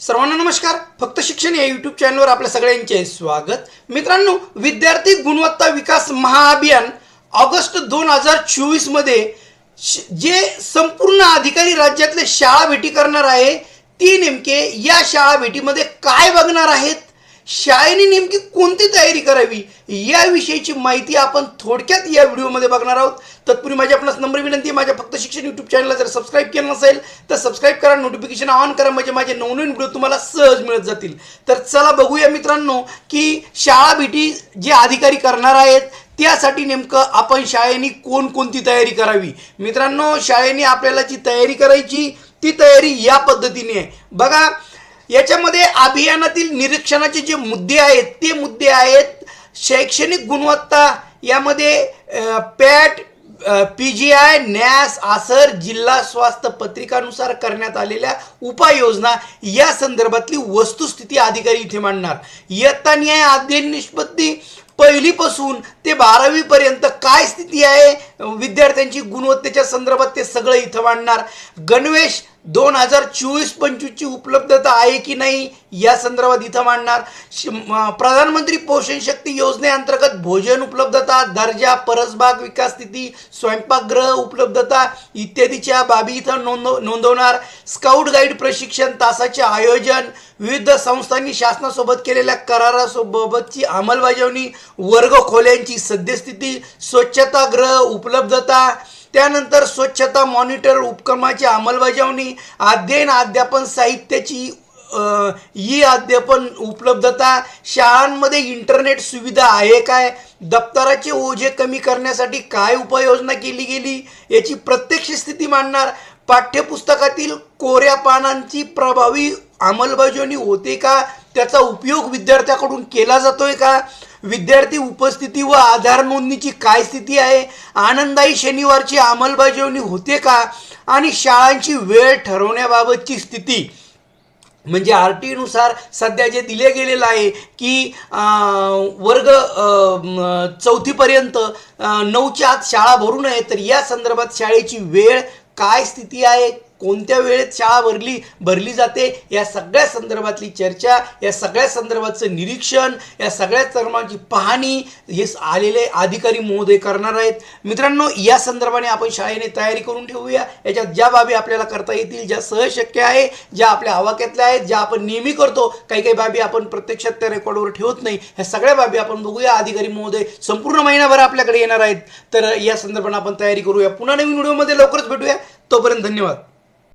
सर्वांना नमस्कार. फक्त शिक्षण या यूट्यूब चॅनलवर आपल्या सगळ्यांचे स्वागत. मित्रांनो विद्यार्थी गुणवत्ता विकास महाअभियान ऑगस्ट दोन हजार चोवीसमध्ये जे संपूर्ण अधिकारी राज्यातले शाळा भेटी करणार आहे ती नेमके या शाळा भेटीमध्ये काय बघणार आहेत? शाळेने नेमकी कोणती तयारी करावी? याविषयीची माहिती आपण थोडक्यात या व्हिडिओमध्ये बघणार आहोत. तत्पूर्वी माझी आपणास नंबर विनंती आहे माझ्या फक्त शिक्षण यूट्यूब चॅनलला जर सबस्क्राईब केलं नसेल तर सबस्क्राईब करा नोटिफिकेशन ऑन करा म्हणजे माझे नवनवीन व्हिडिओ तुम्हाला सहज मिळत जातील. तर चला बघूया मित्रांनो की शाळा भेटी जे अधिकारी करणार आहेत त्यासाठी नेमकं आपण शाळेने कोणकोणती तयारी करावी? मित्रांनो शाळेने आपल्याला जी तयारी करायची ती तयारी या पद्धतीने आहे. बघा याच्यामध्ये अभियानातील निरीक्षणाचे जे मुद्दे आहेत ते मुद्दे आहेत शैक्षणिक गुणवत्ता यामध्ये पॅट पी जी आय न्यास आसर जिल्हा स्वास्थ्य पत्रिकानुसार करण्यात आलेल्या उपाययोजना या संदर्भातली वस्तुस्थिती अधिकारी इथे मांडणार. इयत्ता न्याय अध्ययन निष्पत्ती पहिलीपासून ते बारावीपर्यंत काय स्थिती आहे विद्यार्थ्यांची गुणवत्तेच्या संदर्भात ते सगळं इथं मांडणार. गणवेश दोन हजार चोवीस पंचवीसची उपलब्धता आहे की नाही या संदर्भात इथं मांडणार. प्रधानमंत्री पोषण शक्ती योजनेअंतर्गत भोजन उपलब्धता दर्जा परसबाग विकास स्थिती स्वयंपाकगृह उपलब्धता इत्यादीच्या बाबी इथं नोंद नोंदवणार. स्काउट गाईड प्रशिक्षण तासाचे आयोजन विविध संस्थांनी शासनासोबत केलेल्या करारासोबतची अंमलबजावणी वर्ग खोल्यांची सद्यस्थिती स्वच्छतागृह उपलब्धता त्यानंतर स्वच्छता मॉनिटर उपक्रमाची अंमलबजावणी अध्ययन अध्यापन साहित्याची ई अध्यापन उपलब्धता शाळांमध्ये इंटरनेट सुविधा आहे काय? दप्तराचे ओझे कमी करण्यासाठी काय उपाययोजना केली गेली? याची प्रत्यक्ष स्थिती मांडणार? पाठ्यपुस्तकातील कोऱ्या पानांची प्रभावी अंमलबजावणी होते का? त्याचा उपयोग विद्यार्थ्याकडून केला जातोय का? विद्यार्थी उपस्थिती व आधार नोंदणीची काय स्थिती आहे? आनंदाई शनिवारची अंमलबजावणी होते का? आणि शाळांची वेळ ठरवण्याबाबतची स्थिती? म्हणजे आर टीनुसार सध्या जे दिले गेलेलं आहे की वर्ग चौथीपर्यंत नऊच्या आत शाळा भरू नये तर या संदर्भात शाळेची वेळ काय स्थिती आहे? कोणत्या वेळेत शाळा भरली भरली जाते या सगळ्या संदर्भातली चर्चा या सगळ्या संदर्भातचं निरीक्षण या सगळ्या सर्वांची पाहणी हे आलेले अधिकारी महोदय करणार आहेत. मित्रांनो या संदर्भाने आपण शाळेने तयारी करून ठेवूया. याच्यात ज्या बाबी आपल्याला करता येतील ज्या सहज शक्य आहे ज्या आपल्या आवाक्यातल्या आहेत ज्या आपण नेहमी करतो काही काही बाबी आपण प्रत्यक्षात त्या रेकॉर्डवर ठेवत नाही. ह्या सगळ्या बाबी आपण बघूया. अधिकारी महोदय संपूर्ण महिनाभर आपल्याकडे येणार आहेत. तर या संदर्भाने आपण तयारी करूया. पुन्हा नवीन व्हिडिओमध्ये लवकरच भेटूया. तोपर्यंत धन्यवाद.